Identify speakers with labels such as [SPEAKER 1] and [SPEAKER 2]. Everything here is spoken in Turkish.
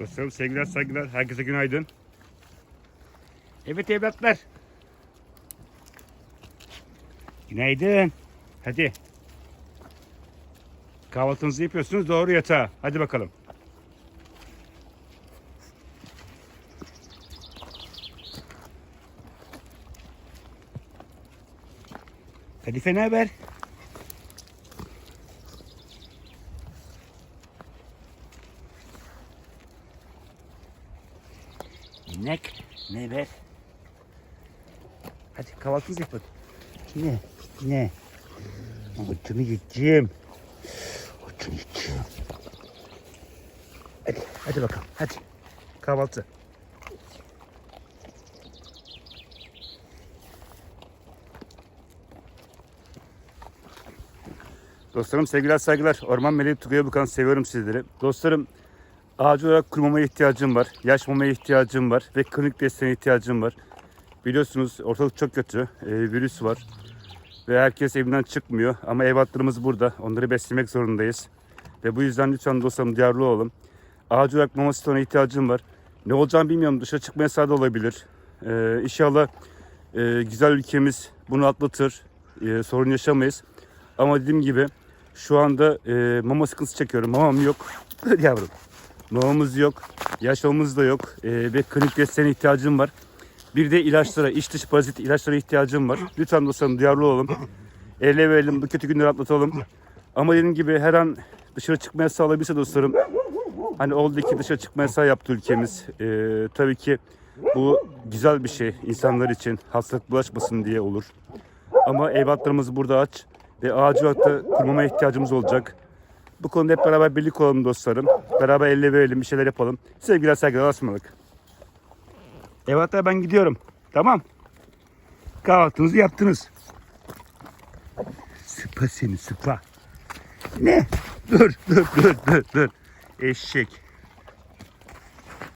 [SPEAKER 1] Dostlarım sevgiler saygılar. Herkese günaydın. Evet evlatlar. Günaydın. Hadi. Kahvaltınızı yapıyorsunuz doğru yatağa. Hadi bakalım. Kadife ne haber? İnek ne ver? Hadi kahvaltınızı yapın. Ne? Ne? Otunu yiyeceğim. Otunu yiyeceğim. Hadi, hadi bakalım. Hadi. Kahvaltı. Dostlarım sevgiler saygılar. Orman Meleği Tugay'a bakan seviyorum sizleri. Dostlarım ağacı olarak kurumaya ihtiyacım var. Yaş ihtiyacım var. Ve klinik desteğine ihtiyacım var. Biliyorsunuz ortalık çok kötü. Ee, virüs var. Ve herkes evinden çıkmıyor. Ama evlatlarımız burada. Onları beslemek zorundayız. Ve bu yüzden lütfen dostlarım duyarlı olalım. Ağacı olarak mama stoğuna ihtiyacım var. Ne olacağını bilmiyorum. Dışarı çıkma yasağı da olabilir. Ee, inşallah e, güzel ülkemiz bunu atlatır. Ee, sorun yaşamayız. Ama dediğim gibi şu anda e, mama sıkıntısı çekiyorum. Mamam yok. Yavrum. Mamamız yok. Yaşamamız da yok. E, ve klinik desteğine ihtiyacım var. Bir de ilaçlara, iç dış parazit ilaçlara ihtiyacım var. Lütfen dostlarım duyarlı olalım. Elle verelim, bu kötü günleri atlatalım. Ama dediğim gibi her an dışarı çıkma yasağı olabilirse dostlarım. Hani oldu ki dışarı çıkma yasağı yaptı ülkemiz. E, tabii ki bu güzel bir şey insanlar için. Hastalık bulaşmasın diye olur. Ama evlatlarımız burada aç ve ağacı hatta kurmama ihtiyacımız olacak. Bu konuda hep beraber birlik olalım dostlarım. Beraber elle verelim, bir şeyler yapalım. Sevgiler saygılar, asmalık. Evlatlar ben gidiyorum. Tamam. Kahvaltınızı yaptınız. Sıpa seni sıpa. Ne? Dur, dur, dur, dur, dur. Eşek.